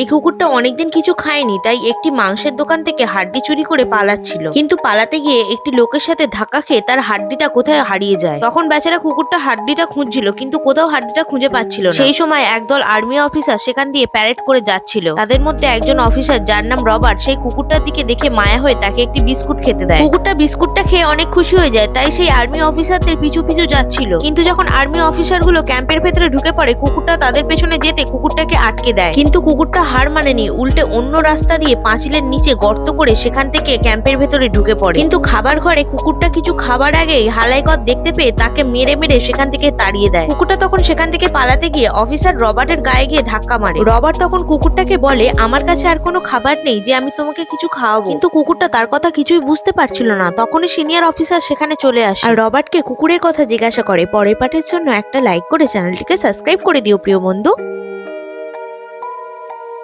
এই কুকুরটা অনেকদিন কিছু খায়নি, তাই একটি মাংসের দোকান থেকে হাড্ডি চুরি করে পালাচ্ছিল। কিন্তু পালাতে গিয়ে একটি লোকের সাথে ধাক্কা খেয়ে তার হাড্ডিটা কোথায় হারিয়ে যায়। তখন বেচারা কুকুরটা হাড্ডিটা খুঁজছিল, কিন্তু কোথাও হাড্ডিটা খুঁজে পাচ্ছিল সেই সময় একদল আর্মি অফিসার সেখান দিয়ে প্যারেড করে যাচ্ছিল। তাদের মধ্যে একজন অফিসার যার নাম রবার্ট, সেই কুকুরটার দিকে দেখে মায়া হয়ে তাকে একটি বিস্কুট খেতে দেয়। কুকুরটা বিস্কুটটা খেয়ে অনেক খুশি হয়ে যায়, তাই সেই আর্মি অফিসারদের পিছু পিছু যাচ্ছিল। কিন্তু যখন আর্মি অফিসারগুলো ক্যাম্পের ভেতরে ঢুকে পড়ে, কুকুরটা তাদের পেছনে যেতে কুকুরটাকে আটকে দেয়। কিন্তু কুকুরটা হার মানেনি, উল্টে অন্য রাস্তা দিয়ে পাঁচিলের নিচে গর্ত করে সেখান থেকে ক্যাম্পের ভেতরে ঢুকে পড়ে। কিন্তু খাবার ঘরে কুকুরটা কিছু খাবার আগেই হালাইকর দেখতে পেয়ে তাকে মেরে মেরে সেখান থেকে তাড়িয়ে দেয়। কুকুরটা তখন সেখান থেকে পালাতে গিয়ে অফিসার রবার্টের গায়ে গিয়ে ধাক্কা মারে। রবার্ট তখন কুকুরটাকে বলে, আমার কাছে আর কোনো খাবার নেই যে আমি তোমাকে কিছু খাওয়াবো। কিন্তু কুকুরটা তার কথা কিছুই বুঝতে পারছিল না। তখনই সিনিয়র অফিসার সেখানে চলে আসে। আর রবার্টকে কুকুরের কথা জিজ্ঞাসা করে। পরের পাঠের জন্য একটা লাইক করে চ্যানেলটিকে সাবস্ক্রাইব করে দিও, প্রিয় বন্ধু।